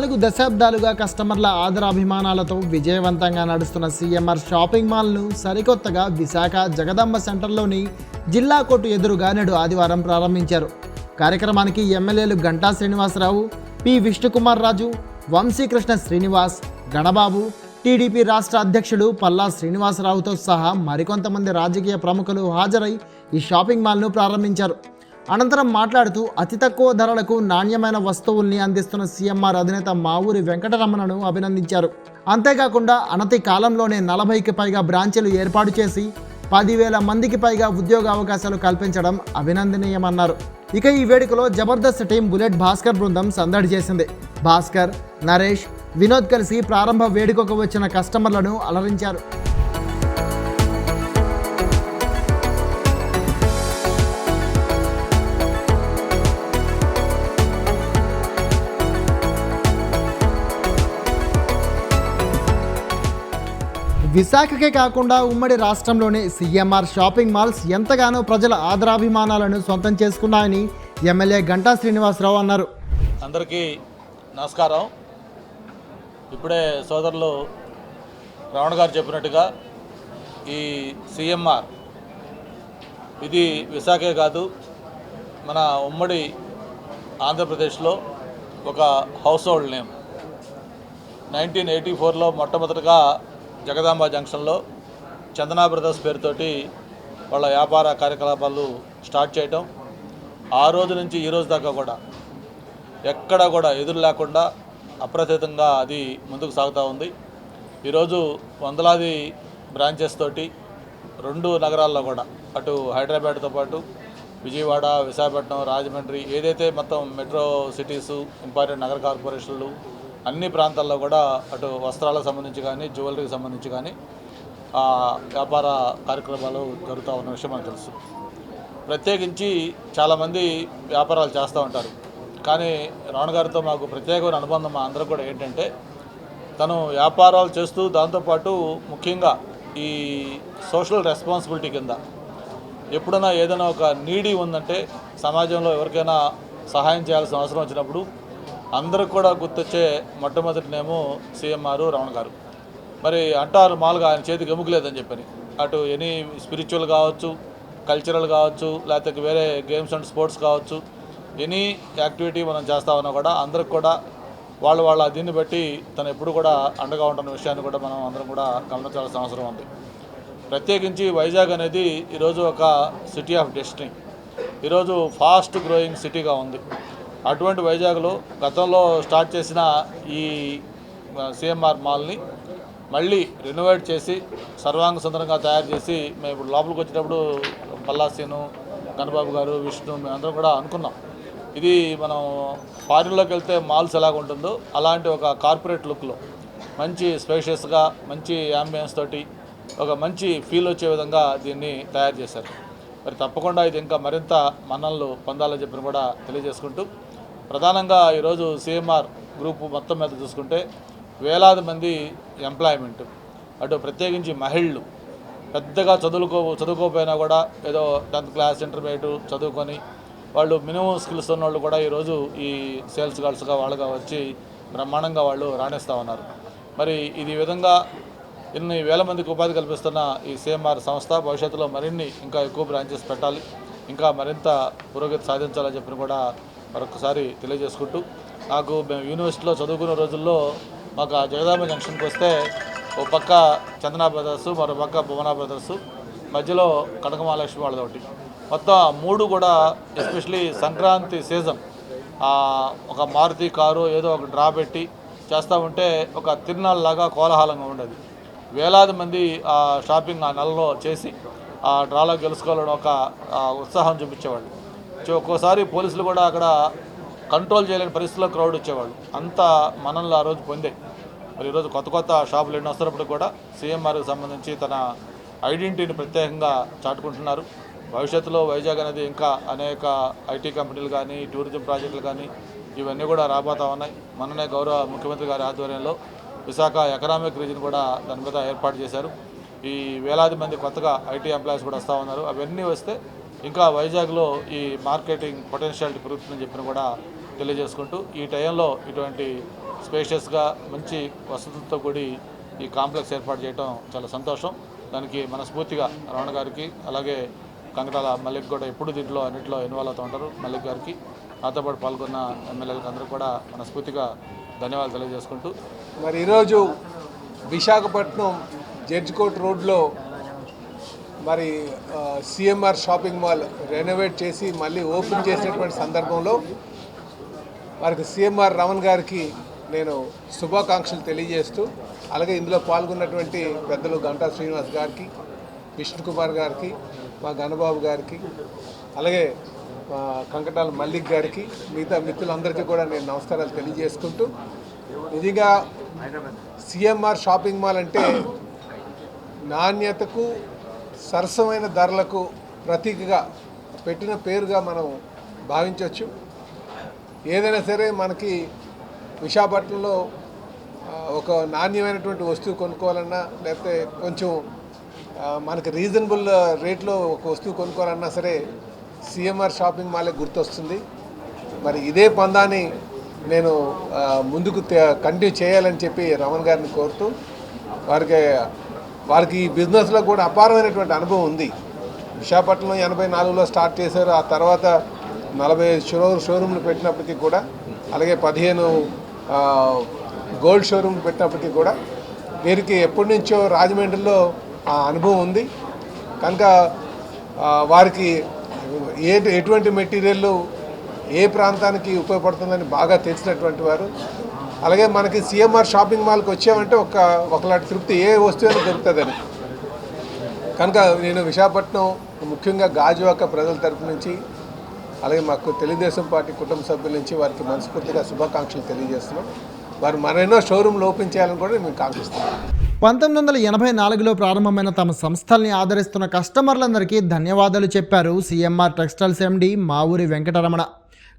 నాలుగు దశాబ్దాలుగా కస్టమర్ల ఆదరాభిమానాలతో విజయవంతంగా నడుస్తున్న సీఎంఆర్ షాపింగ్ మాల్ను సరికొత్తగా విశాఖ జగదంబ సెంటర్లోని జిల్లా కోర్టు ఎదురుగా నేడు ఆదివారం ప్రారంభించారు. కార్యక్రమానికి ఎమ్మెల్యేలు గంటా శ్రీనివాసరావు పి విష్ణుకుమార్ రాజు వంశీకృష్ణ శ్రీనివాస్ గణబాబు టీడీపీ రాష్ట్ర అధ్యక్షుడు పల్లా శ్రీనివాసరావుతో సహా మరికొంతమంది రాజకీయ ప్రముఖులు హాజరై ఈ షాపింగ్ మాల్ను ప్రారంభించారు. అనంతరం మాట్లాడుతూ అతి తక్కువ ధరలకు నాణ్యమైన వస్తువుల్ని అందిస్తున్న సీఎంఆర్ అధినేత మావూరి వెంకటరమణను అభినందించారు. అంతేకాకుండా అనతి కాలంలోనే నలభైకి పైగా బ్రాంచీలు ఏర్పాటు చేసి పదివేల మందికి పైగా ఉద్యోగ అవకాశాలు కల్పించడం అభినందనీయమన్నారు. ఇక ఈ వేడుకలో జబర్దస్త్ టీం బుల్లెట్ భాస్కర్ బృందం సందడి చేసింది. భాస్కర్ నరేష్ వినోద్ కలిసి ప్రారంభ వేడుకకు వచ్చిన కస్టమర్లను అలరించారు. విశాఖకే కాకుండా ఉమ్మడి రాష్ట్రంలోని సీఎంఆర్ షాపింగ్ మాల్స్ ఎంతగానో ప్రజల ఆదరాభిమానాలను సొంతం చేసుకున్నాయని ఎమ్మెల్యే గంటా శ్రీనివాసరావు అన్నారు. అందరికీ నమస్కారం. ఇప్పుడే సోదరులు రావణ గారు చెప్పినట్టుగా ఈ సీఎంఆర్ ఇది విశాఖే కాదు మన ఉమ్మడి ఆంధ్రప్రదేశ్లో ఒక house hold name nineteen eighty ఫోర్లో మొట్టమొదటిగా జగదాంబ జంక్షన్లో చందనా బ్రదర్స్ పేరుతోటి వాళ్ళ వ్యాపార కార్యకలాపాలు స్టార్ట్ చేయటం. ఆ రోజు నుంచి ఈ రోజు దాకా కూడా ఎక్కడ కూడా ఎదురు లేకుండా అప్రతితంగా అది ముందుకు సాగుతూ ఉంది. ఈరోజు వందలాది బ్రాంచెస్ తోటి రెండు నగరాల్లో కూడా అటు హైదరాబాద్తో పాటు విజయవాడ విశాఖపట్నం రాజమండ్రి ఏదైతే మొత్తం మెట్రో సిటీసు ఇంపార్టెంట్ నగర కార్పొరేషన్లు అన్ని ప్రాంతాల్లో కూడా అటు వస్త్రాలకు సంబంధించి కానీ జ్యువెలరీకి సంబంధించి కానీ ఆ, వ్యాపార కార్యక్రమాలు జరుగుతూ ఉన్న విషయం మనకు తెలుసు. ప్రత్యేకించి చాలామంది వ్యాపారాలు చేస్తూ ఉంటారు. కానీ రావణ గారితో మాకు ప్రత్యేకమైన అనుబంధం మా అందరూ కూడా ఏంటంటే తను వ్యాపారాలు చేస్తూ దాంతోపాటు ముఖ్యంగా ఈ సోషల్ రెస్పాన్సిబిలిటీ కింద ఎప్పుడైనా ఏదైనా ఒక నీడీ ఉందంటే సమాజంలో ఎవరికైనా సహాయం చేయాల్సిన అవసరం వచ్చినప్పుడు అందరికి కూడా గుర్తొచ్చే మొట్టమొదటి నేమో సీఎంఆర్ రమణ గారు. మరి అంటారు మామూలుగా ఆయన చేతికి ఎముకలేదని చెప్పని. అటు ఎనీ స్పిరిచువల్ కావచ్చు కల్చరల్ కావచ్చు లేకపోతే వేరే గేమ్స్ అండ్ స్పోర్ట్స్ కావచ్చు ఎనీ యాక్టివిటీ మనం చేస్తా ఉన్నా కూడా అందరికి కూడా వాళ్ళు వాళ్ళ దీన్ని బట్టి తను ఎప్పుడు కూడా అండగా ఉంటున్న విషయాన్ని కూడా మనం అందరం కూడా గమనించాల్సిన అవసరం ఉంది. ప్రత్యేకించి వైజాగ్ అనేది ఈరోజు ఒక సిటీ ఆఫ్ డెస్టినీ ఈరోజు ఫాస్ట్ గ్రోయింగ్ సిటీగా ఉంది. అటువంటి వైజాగ్లో గతంలో స్టార్ట్ చేసిన ఈ సిఎంఆర్ మాల్ని మళ్ళీ రెనోవేట్ చేసి సర్వాంగ సుందరంగా తయారు చేసి మేము ఇప్పుడు లోపలికి వచ్చేటప్పుడు పల్లాసీను గణబాబు గారు విష్ణు మేమందరం కూడా అనుకున్నాం. ఇది మనం ఫారిన్లోకి వెళ్తే మాల్స్ ఎలాగ ఉంటుందో అలాంటి ఒక కార్పొరేట్ లుక్లో మంచి స్పేషియస్గా మంచి యాంబియన్స్ తోటి ఒక మంచి ఫీల్ వచ్చే విధంగా దీన్ని తయారు చేశారు. మరి తప్పకుండా ఇది ఇంకా మరింత మన్నలు పొందాలని చెప్పిన కూడా తెలియజేసుకుంటూ ప్రధానంగా ఈరోజు సిఎంఆర్ గ్రూప్ మొత్తం మీద చూసుకుంటే వేలాది మంది ఎంప్లాయ్మెంట్ అటు ప్రత్యేకించి మహిళలు. పెద్దగా చదువుకో చదువుకోకపోయినా కూడా ఏదో టెన్త్ క్లాస్ ఇంటర్మీడియట్ చదువుకొని వాళ్ళు మినిమం స్కిల్స్ ఉన్న వాళ్ళు కూడా ఈరోజు ఈ సేల్స్ గర్ల్స్గా వాళ్ళుగా వచ్చి బ్రహ్మాండంగా వాళ్ళు రాణిస్తూ ఉన్నారు. మరి ఇది విధంగా ఇన్ని వేల మందికి ఉపాధి కల్పిస్తున్న ఈ సిఎంఆర్ సంస్థ భవిష్యత్తులో మరిన్ని ఇంకా ఎక్కువ బ్రాంచెస్ పెట్టాలి. ఇంకా మరింత పురోగతి సాధించాలని చెప్పిన కూడా మరొకసారి తెలియజేసుకుంటూ నాకు మేము యూనివర్సిటీలో చదువుకునే రోజుల్లో మాకు జగదాంబ జంక్షన్కి వస్తే ఓ పక్క చందనా బ్రదర్స్ మరో పక్క భువనా బ్రదర్స్ మధ్యలో కనక మహాలక్ష్మి వాళ్ళది ఒకటి. మొత్తం ఆ మూడు కూడా ఎస్పెషలీ సంక్రాంతి సీజన్ ఒక మారుతి కారు ఏదో ఒక డ్రా పెట్టి చేస్తూ ఉంటే ఒక తిరునాళ్ళలాగా కోలాహలంగా ఉండేది. వేలాది మంది ఆ షాపింగ్ ఆ నెలలో చేసి ఆ డ్రాలో గెలుచుకోవాలని ఒక ఉత్సాహం చూపించేవాళ్ళు. ఒక్కోసారి పోలీసులు కూడా అక్కడ కంట్రోల్ చేయలేని పరిస్థితుల్లో క్రౌడ్ వచ్చేవాళ్ళు. అంతా మనల్ని ఆ రోజు పొందే. మరి ఈరోజు కొత్త కొత్త షాపులు ఎన్ని వస్తున్నప్పుడు కూడా సీఎంఆర్కి సంబంధించి తన ఐడెంటిటీని ప్రత్యేకంగా చాటుకుంటున్నారు. భవిష్యత్తులో వైజాగ్ అనేది ఇంకా అనేక ఐటీ కంపెనీలు కానీ టూరిజం ప్రాజెక్టులు కానీ ఇవన్నీ కూడా రాబోతా ఉన్నాయి. మననే గౌరవ ముఖ్యమంత్రి గారి ఆధ్వర్యంలో విశాఖ ఎకనామిక్ రీజన్ కూడా దాని మీద ఏర్పాటు చేశారు. ఈ వేలాది మంది కొత్తగా ఐటీ ఎంప్లాయీస్ కూడా వస్తూ ఉన్నారు. అవన్నీ వస్తే ఇంకా వైజాగ్లో ఈ మార్కెటింగ్ పొటెన్షియాలిటీ పెరుగుతుందని చెప్పిన కూడా తెలియజేసుకుంటూ ఈ టైంలో ఇటువంటి స్పేషియస్గా మంచి వసతులతో కూడి ఈ కాంప్లెక్స్ ఏర్పాటు చేయడం చాలా సంతోషం. దానికి మనస్ఫూర్తిగా రమణ గారికి అలాగే కంకటాల మల్లిక్ కూడా ఎప్పుడు దీంట్లో అన్నింటిలో ఇన్వాల్వ్ అవుతూ ఉంటారు. మల్లిక్ గారికి నాతో పాటు పాల్గొన్న ఎమ్మెల్యేలకు అందరూ కూడా మనస్ఫూర్తిగా ధన్యవాదాలు తెలియజేసుకుంటూ. మరి ఈరోజు విశాఖపట్నం జడ్జ్ కోర్ట్ రోడ్లో మరి సిఎంఆర్ షాపింగ్ మాల్ రెనోవేట్ చేసి మళ్ళీ ఓపెన్ చేసినటువంటి సందర్భంలో వారికి సిఎంఆర్ రమణ్ గారికి నేను శుభాకాంక్షలు తెలియజేస్తూ అలాగే ఇందులో పాల్గొన్నటువంటి పెద్దలు గంటా శ్రీనివాస్ గారికి విష్ణు కుమార్ గారికి మా గణబాబు గారికి అలాగే కంకటాల మల్లిక్ గారికి మిగతా మిత్రులందరికీ కూడా నేను నమస్కారాలు తెలియజేసుకుంటూ నిజంగా సిఎంఆర్ షాపింగ్ మాల్ అంటే నాణ్యతకు సరసమైన ధరలకు ప్రతీకగా పెట్టిన పేరుగా మనం భావించవచ్చు. ఏదైనా సరే మనకి విశాఖపట్నంలో ఒక నాణ్యమైనటువంటి వస్తువు కొనుక్కోవాలన్నా లేకపోతే కొంచెం మనకి రీజనబుల్ రేట్లో ఒక వస్తువు కొనుక్కోవాలన్నా సరే సిఎంఆర్ షాపింగ్ మాలే గుర్తొస్తుంది. మరి ఇదే పందాన్ని నేను ముందుకు కంటిన్యూ చేయాలని చెప్పి రమణ్ గారిని కోరుతూ వారికి వారికి ఈ బిజినెస్లో కూడా అపారమైనటువంటి అనుభవం ఉంది. విశాఖపట్నం ఎనభై నాలుగులో స్టార్ట్ చేశారు. ఆ తర్వాత నలభై షో షోరూమ్లు పెట్టినప్పటికీ కూడా అలాగే పదిహేను గోల్డ్ షోరూమ్లు పెట్టినప్పటికీ కూడా వీరికి ఎప్పటి నుంచో రాజమండ్రిలో ఆ అనుభవం ఉంది. కనుక వారికి ఏ ఎటువంటి మెటీరియల్ ఏ ప్రాంతానికి ఉపయోగపడుతుందని బాగా తెలిసినటువంటి వారు. అలాగే మనకి సిఎంఆర్ షాపింగ్ మాల్కి వచ్చామంటే ఒక ఒకలాంటి తృప్తి ఏ వస్తువు దొరుకుతుందని. కనుక నేను విశాఖపట్నం ముఖ్యంగా గాజువాక ప్రజల తరపు నుంచి అలాగే మాకు తెలుగుదేశం పార్టీ కుటుంబ సభ్యుల నుంచి వారికి మనస్ఫూర్తిగా శుభాకాంక్షలు తెలియజేస్తున్నాం. వారు మరెన్నో షోరూమ్లు ఓపెన్ చేయాలని కూడా మేము కాంక్షిస్తున్నాం పంతొమ్మిది వందల ఎనభై నాలుగులో ప్రారంభమైన తమ సంస్థల్ని ఆదరిస్తున్న కస్టమర్లందరికీ ధన్యవాదాలు చెప్పారు CMR textiles MD Mavuri Venkataramana.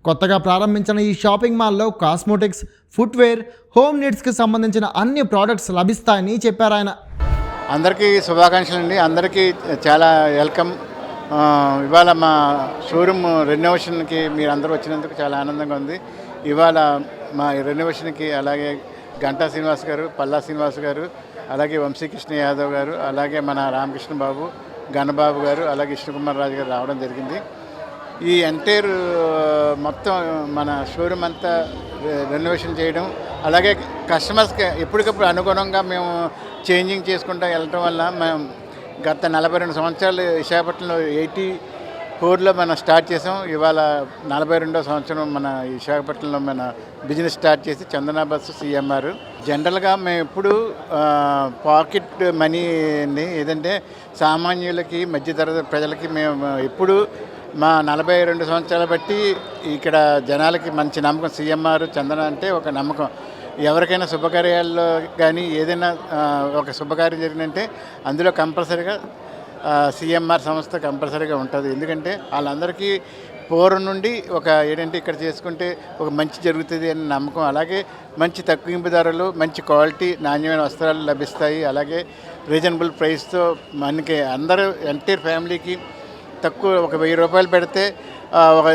కొత్తగా ప్రారంభించిన ఈ షాపింగ్ మాల్లో కాస్మోటిక్స్ ఫుట్వేర్ హోమ్ నీడ్స్కి సంబంధించిన అన్ని ప్రోడక్ట్స్ లభిస్తాయని చెప్పారు ఆయన. అందరికీ శుభాకాంక్షలు అండి అందరికీ చాలా వెల్కమ్. ఇవాళ మా షోరూమ్ రెనోవేషన్కి మీరు అందరూ వచ్చినందుకు చాలా ఆనందంగా ఉంది. ఇవాళ మా రెనోవేషన్కి అలాగే గంటా శ్రీనివాస్ గారు పల్లా శ్రీనివాస్ గారు అలాగే వంశీకృష్ణ యాదవ్ గారు అలాగే మన రామకృష్ణ బాబు గణబాబు గారు అలాగే విష్ణుకుమార్ రాజు గారు రావడం జరిగింది. ఈ ఎంటైర్ uh, మొత్తం మన షోరూమ్ అంతా రెనోవేషన్ చేయడం అలాగే కస్టమర్స్కి ఎప్పటికప్పుడు అనుగుణంగా మేము చేంజింగ్ చేసుకుంటూ వెళ్ళటం వల్ల మేము గత నలభై రెండు సంవత్సరాలు విశాఖపట్నంలో ఎయిటీ ఫోర్లో మనం స్టార్ట్ చేసాం. ఇవాళ నలభై రెండో సంవత్సరం మన విశాఖపట్నంలో మన బిజినెస్ స్టార్ట్ చేసి చందనా బస్సు సీఎంఆర్ జనరల్గా మేము ఎప్పుడు uh, పాకెట్ మనీని ఏదంటే సామాన్యులకి మధ్యతరగతి ప్రజలకి మేము ఎప్పుడు మా నలభై రెండు సంవత్సరాలు బట్టి ఇక్కడ జనాలకి మంచి నమ్మకం. సీఎంఆర్ చందన అంటే ఒక నమ్మకం. ఎవరికైనా శుభకార్యాల్లో కానీ ఏదైనా ఒక శుభకార్యం జరిగిందంటే అందులో కంపల్సరీగా సిఎంఆర్ సంస్థ కంపల్సరీగా ఉంటుంది. ఎందుకంటే వాళ్ళందరికీ పూర్వం నుండి ఒక ఏంటంటే ఇక్కడ చేసుకుంటే ఒక మంచి జరుగుతుంది అనే నమ్మకం. అలాగే మంచి తగ్గింపు ధరలు మంచి క్వాలిటీ నాణ్యమైన వస్త్రాలు లభిస్తాయి. అలాగే రీజనబుల్ ప్రైస్తో మనకి అందరూ ఎంటైర్ ఫ్యామిలీకి తక్కువ ఒక వెయ్యి రూపాయలు పెడితే ఒక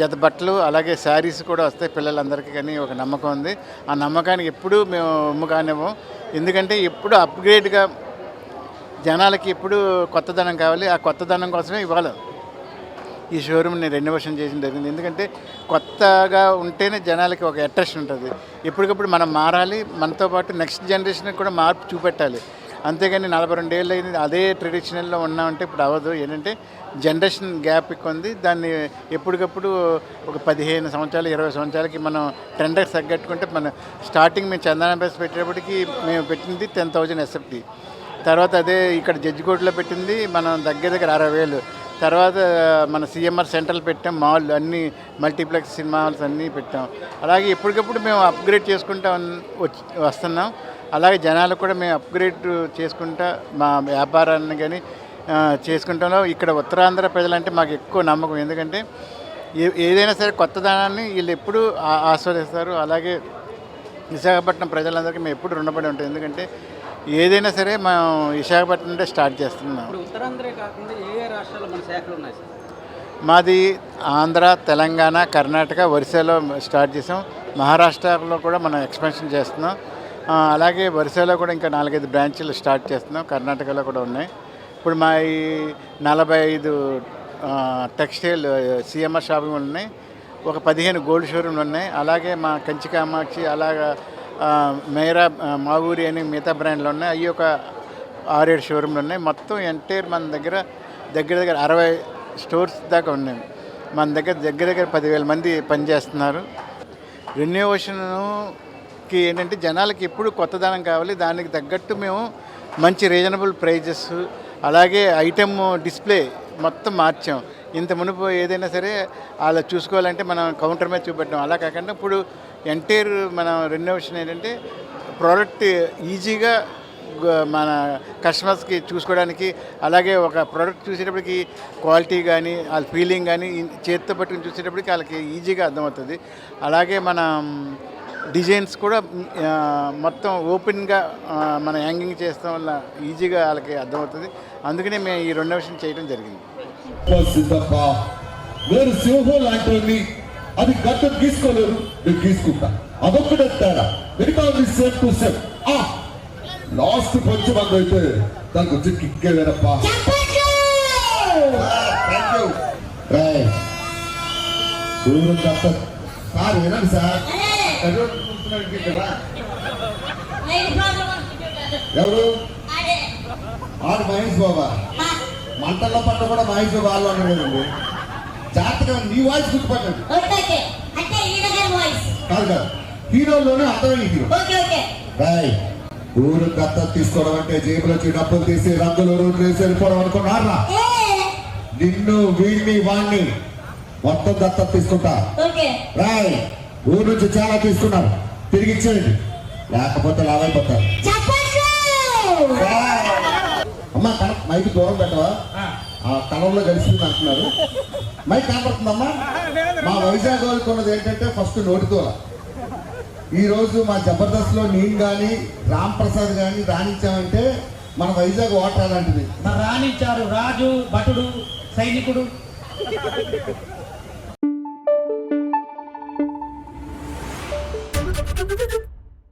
జత బట్టలు అలాగే శారీస్ కూడా వస్తాయి పిల్లలందరికీ కానీ ఒక నమ్మకం ఉంది. ఆ నమ్మకానికి ఎప్పుడూ మేము ఉమ్ము కానివ్వం. ఎందుకంటే ఎప్పుడు అప్గ్రేడ్గా జనాలకి ఎప్పుడు కొత్తదనం కావాలి. ఆ కొత్తదనం కోసమే ఇవాళ ఈ షోరూమ్ని రెనోవేషన్ చేసిన జరిగింది. ఎందుకంటే కొత్తగా ఉంటేనే జనాలకి ఒక అట్రాక్షన్ ఉంటుంది. ఎప్పటికప్పుడు మనం మారాలి. మనతో పాటు నెక్స్ట్ జనరేషన్కి కూడా మార్పు చూపెట్టాలి. అంతేగాని నలభై రెండు ఏళ్ళు అయింది అదే ట్రెడిషనల్లో ఉన్నామంటే ఇప్పుడు అవ్వదు. ఏంటంటే జనరేషన్ గ్యాప్ ఎక్కువ ఉంది. దాన్ని ఎప్పటికప్పుడు ఒక పదిహేను సంవత్సరాలు ఇరవై సంవత్సరాలకి మనం ట్రెండర్స్ తగ్గట్టుకుంటే మన స్టార్టింగ్ మేము చందన బస్ పెట్టేటప్పటికి మేము పెట్టింది టెన్ థౌజండ్ ఎస్ఎఫ్టీ తర్వాత అదే ఇక్కడ జడ్జికోట్లో పెట్టింది మనం దగ్గర దగ్గర అరవై వేలు. తర్వాత మన సిఎంఆర్ సెంట్రల్ పెట్టాం మాల్ అన్ని మల్టీప్లెక్స్ సినిమా హాల్స్ అన్నీ పెట్టాం. అలాగే ఎప్పటికప్పుడు మేము అప్గ్రేడ్ చేసుకుంటా వస్తున్నాం. అలాగే జనాలు కూడా మేము అప్గ్రేడ్ చేసుకుంటా మా వ్యాపారాన్ని కానీ చేసుకుంటున్నాం చేసుకుంటాం ఇక్కడ ఉత్తరాంధ్ర ప్రజలంటే మాకు ఎక్కువ నమ్మకం. ఎందుకంటే ఏ ఏదైనా సరే కొత్తదనాన్ని వీళ్ళు ఎప్పుడూ ఆ- ఆస్వాదిస్తారు. అలాగే విశాఖపట్నం ప్రజలందరికీ మేము ఎప్పుడు రుణపడి ఉంటాం. ఎందుకంటే ఏదైనా సరే మనం విశాఖపట్నం నుండే స్టార్ట్ చేస్తున్నాం. ఇప్పుడు ఉత్తరాంధ్రే కాకుండా ఏ ఏ రాష్ట్రాల్లో మన శాఖలు ఉన్నాయి సార్? మాది ఆంధ్ర తెలంగాణ కర్ణాటక ఒరిస్సాలో స్టార్ట్ చేసాం. మహారాష్ట్రలో కూడా మనం ఎక్స్పెన్షన్ చేస్తున్నాం. అలాగే ఒరిస్సాలో కూడా ఇంకా నాలుగైదు బ్రాంచీలు స్టార్ట్ చేస్తున్నాం. కర్ణాటకలో కూడా ఉన్నాయి. ఇప్పుడు మా ఈ నలభై ఐదు టెక్స్టైల్ సిఎంఆర్ షాపింగ్ ఉన్నాయి. ఒక పదిహేను గోల్డ్ షోరూమ్లు ఉన్నాయి. అలాగే మా కంచి కామాక్షి అలాగా మేరా మావూరి మా ఊరి అని మిగతా బ్రాండ్లు ఉన్నాయి. అవి ఒక ఆరేడు షోరూమ్లు ఉన్నాయి. మొత్తం ఎంటైర్ మన దగ్గర దగ్గర దగ్గర అరవై స్టోర్స్ దాకా ఉన్నాయి. మన దగ్గర దగ్గర దగ్గర పదివేల మంది పనిచేస్తున్నారు. రెన్యూవేషన్కి ఏంటంటే జనాలకి ఎప్పుడు కొత్తదనం కావాలి. దానికి తగ్గట్టు మేము మంచి రీజనబుల్ ప్రైజెస్ అలాగే ఐటమ్ డిస్ప్లే మొత్తం మార్చాం. ఇంత మునుపు ఏదైనా సరే అలా చూసుకోవాలంటే మనం కౌంటర్ మీద చూపెట్టాం. అలా కాకుండా ఇప్పుడు ఎంటైర్ మన రెనోవేషన్ ఏంటంటే ప్రోడక్ట్ ఈజీగా మన కస్టమర్స్కి చూసుకోవడానికి అలాగే ఒక ప్రోడక్ట్ చూసేటప్పటికి క్వాలిటీ కానీ వాళ్ళ ఫీలింగ్ కానీ చేతితో చేత్తో పట్టుకుని చూసేటప్పటికి వాళ్ళకి ఈజీగా అర్థమవుతుంది. అలాగే మన డిజైన్స్ కూడా మొత్తం ఓపెన్గా మన మనం హ్యాంగింగ్ చేస్తాం వల్ల ఈజీగా వాళ్ళకి అర్థమవుతుంది. అందుకనే మేము ఈ రెనోవేషన్ చేయడం జరిగింది. సింహం లాంటి అది గట్టు గీసుకోలేరు. నేను గీసుకుంటా. అదొక్కటే తేడా. మిగతా సేమ్ టు సేమ్. ఆ! లాస్ట్ పంచ్ మంది అయితే దానికి వచ్చి కిక్కే వేరప్ప సార్ వినండి సార్. ఎవరు ఆడు మహేష్ బాబా. మంటల్లో పట్ట కూడా మహేష్ బాబా వాళ్ళు అన్నారు కదండి. జాగ్రత్తగా నీ వాయిస్ గుర్తుపట్టండి. అంటే ఈయన గారి వాయిస్ కాదు కాదు. హీరోలోనే అర్థమైన హీరో. రాయ్ ఊరు దత్త తీసుకోవడం అంటే జేబులో వచ్చి డబ్బులు తీసి రంగులు రోడ్లు వేసి వెళ్ళిపోవడం అనుకున్నారా? నిన్ను వీడిని వాణ్ణి మొత్తం దత్త తీసుకుంటా. ఓకే. రాయ్ ఊరు నుంచి చాలా తీసుకున్నారు. తిరిగి ఇచ్చేయండి. లేకపోతే లాభైపోతారు చెప్పండి అమ్మా మైక్ దూరం పెట్టవా? ఆ కలంలో కలిసింది అంటున్నారు. మైక్ కనపడుతుందమ్మా మా వైజాగ్ వాళ్ళకి ఉన్నది ఏంటంటే ఫస్ట్ నోటితో ఈ రోజు మా జబర్దస్త్లో నేను కానీ రామ్ ప్రసాద్ కానీ రాణించామంటే మన వైజాగ్ ఓటర్ అలాంటిది. రాణించారు రాజు భటుడు సైనికుడు.